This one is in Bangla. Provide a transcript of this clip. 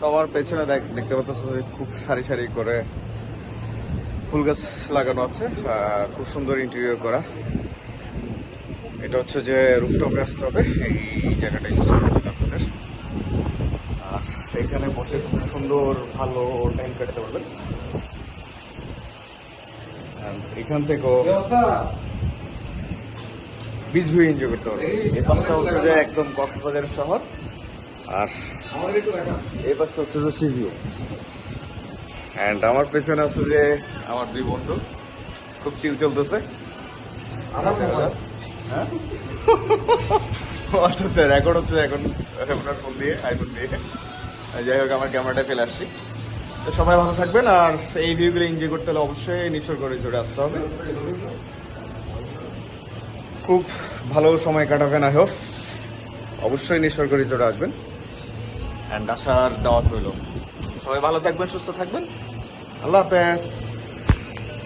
তো আমার পেছনে দেখ- দেখতে পাচ্ছ খুব সারি সারি করে ফুল গাছ লাগানো আছে খুব সুন্দর ইন্টেরিয়র করা। এটা হচ্ছে যে রুফটপে আসতে হবে, এই জায়গাটা ইউজ করতে আপনাদের। এখানে বসে খুব সুন্দর ভালো টাইম কাটাতে পারবেন। এখান থেকেও বিচ এনজয় করতে পারবেন এই পাশটা হচ্ছে যে একদম কক্সবাজার শহর। আর এই পাশটা হচ্ছে যে সি ভিউ অ্যান্ড আমার পেছনে আছে যে আমার দুই বন্ধু। খুব চিল চলতেছে। হ্যাঁ? আচ্ছা আচ্ছা রেকর্ড হচ্ছে এখন আপনার ফোন দিয়ে আইফোন দিয়ে। যাই হোক আমার ক্যামেরাটা ফেলে আসছি। তো সবাই ভালো থাকবেন আর এই ভিউগুলো এনজয় করতে হলে অবশ্যই নিশ্চয় করে চলে আসতে হবে। খুব ভালো সময় কাটাবেন আই হোপ অবশ্যই করে চলে আসবেন। অ্যান্ড আসার দাওয়াত রইল। সবাই ভালো থাকবেন সুস্থ থাকবেন। আল্লাহ হাফেজ।